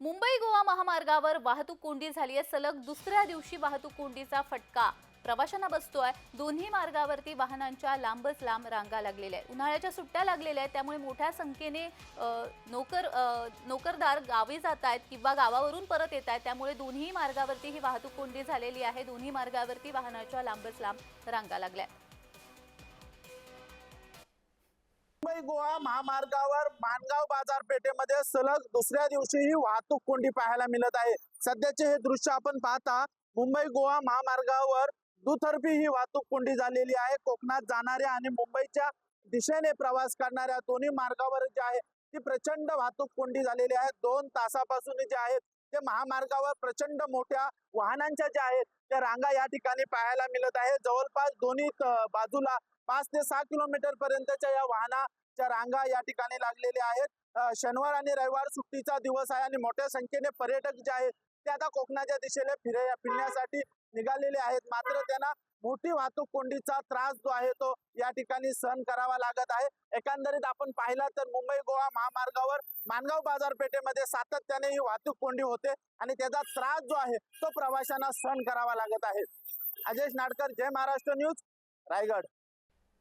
मुंबई गोवा महामार्गावर वाहतूक कोंडी झाली आहे. सलग दुसऱ्या दिवशी वाहतूक कोंडीचा फटका. प्रवाशांना बसतोय. दोन्ही मार्गावरती वाहनांच्या लांबच लांब रांगा लागलेल्या आहेत. उन्हाळ्याच्या सुट्ट्या लागलेल्या आहेत. त्यामुळे मोठ्या संख्येने नोकर नोकरदार गावी जात आहेत किंवा गावावरून परत येत आहेत. त्यामुळे दोन्ही मार्गावरती ही वाहतूक कोंडी झालेली आहे. दोन्ही मार्गावरती वाहनाच्या लांबच लांब रांगा लागल्या आहेत. मुंबई गोवा महामार्गावर मानगाव बाजारपेठेमध्ये सलग दुसऱ्या दिवशीही वाहतूक कोंडी पाहायला मिळत आहे. सध्याचे हे दृश्य आपण पाहता मुंबई गोवा महामार्गावर दुतर्फी ही वाहतूक कोंडी झालेली आहे. कोकणात जाणाऱ्या आणि मुंबईच्या दिशेने प्रवास करणाऱ्या दोन्ही मार्गावर जे आहे ती प्रचंड वाहतूक कोंडी झालेली आहे. दोन तासापासून जे आहेत ते महामार्गावर प्रचंड मोठ्या वाहनांच्या ज्या आहेत त्या रांगा या ठिकाणी पाहायला मिळत आहे जवळपास दोन्ही बाजूला पाच ते सहा किलोमीटर पर्यंतच्या या वाहनाच्या रांगा या ठिकाणी लागलेल्या आहेत. शनिवार आणि रविवार सुट्टीचा दिवस आहे आणि मोठ्या संख्येने पर्यटक जे आहेत ते आता कोकणाच्या दिशेने फिरे फिरण्यासाठी निघालेले आहेत. मात्र त्यांना मोठी वाहतूक कोंडीचा त्रास जो आहे तो या ठिकाणी सहन करावा लागत आहे. एकंदरीत आपण पाहिला तर मुंबई गोवा महामार्गावर मानगाव बाजारपेठेमध्ये सातत्याने ही वाहतूक कोंडी होते आणि त्याचा त्रास जो आहे तो प्रवाशांना सहन करावा लागत आहे. अजेश नाडकर जय महाराष्ट्र न्यूज रायगड.